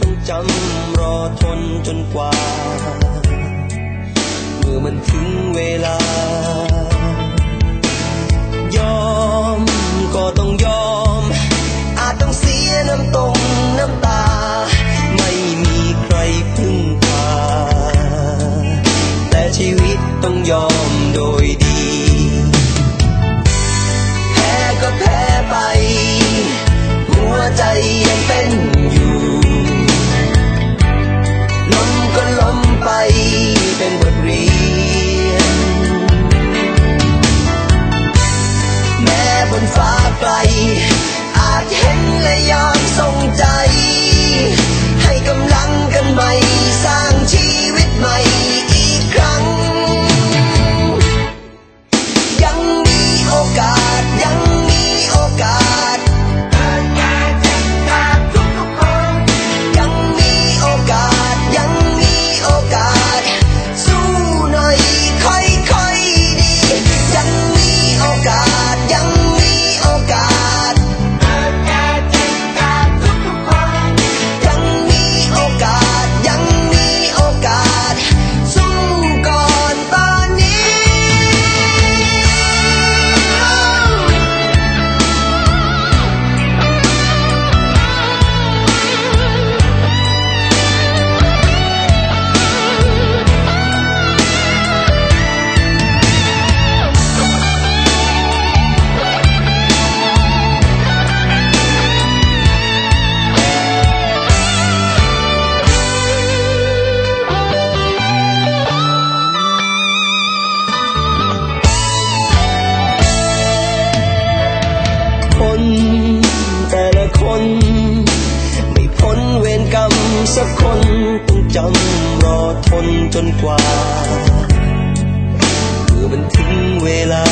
ต้องจำรอทนจนกว่า เมื่อมันถึงเวลา ยอมก็ต้องยอม เรียน แม้บนฟ้าไกลอาจเห็นและยอมส่งใจ คน ไม่พ้นเวรกรรมสักคนต้องจำรอทนจนกว่าเมื่อมันถึงเวลา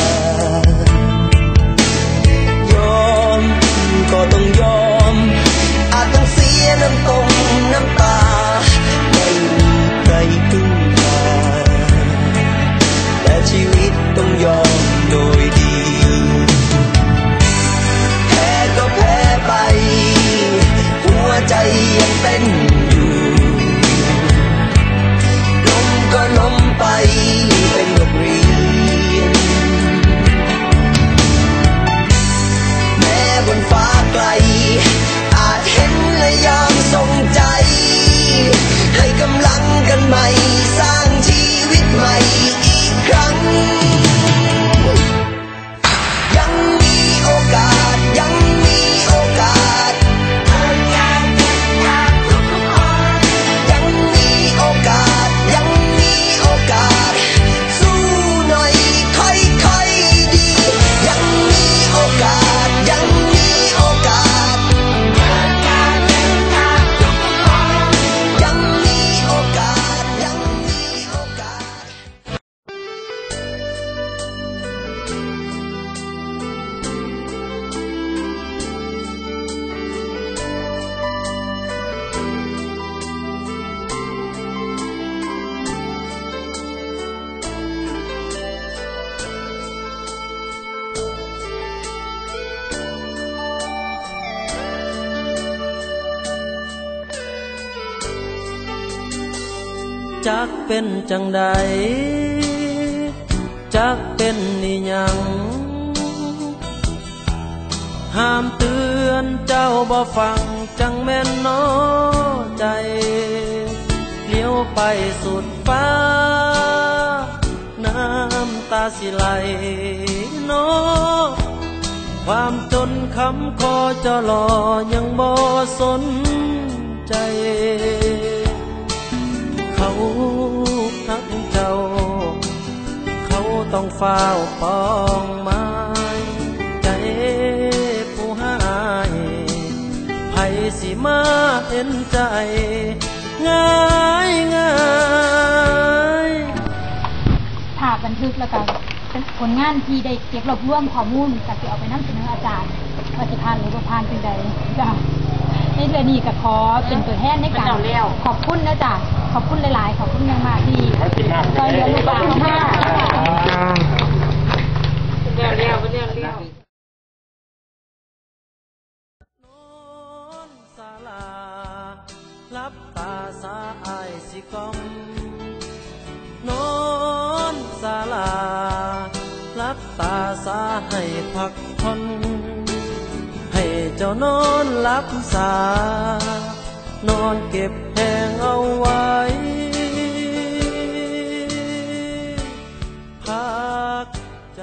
ยอมก็ต้องยอม อาจต้องเสียน้ำตรงน้ำตา ไม่มีใครพึ่ง ยั จักเป็นจังใดจักเป็นนิยังห้ามเตือนเจ้าบ่ฟังจังแม่นนอใจเลี้ยวไปสุดฟ้า น้ำตาสิไหลนอความจนคำคอจะรอยังบ่สนใจ ต้องเฝ้าปองไม้ใจผู้หายไผสิมาเห็นใจง่ายง่ายภาพบันทึกแล้วก็เป็นผลงานที่ได้เก็บรวบรวมข้อมูลกับที่เอาไปนำเสนออาจารย์ว่าจะผ่านหรือบ่ผ่านเป็นใดจ้ะในเรื่องนี้ก็ขอเป็นตัวแทนในการขอบคุณนะจ๊ะขอบคุณหับตาสาอายสิกอมนอนศาลารับตาสาให้พักผ่อนให้เจ้านอนรับสานอนเก็บแหงเอาไว้พักใจ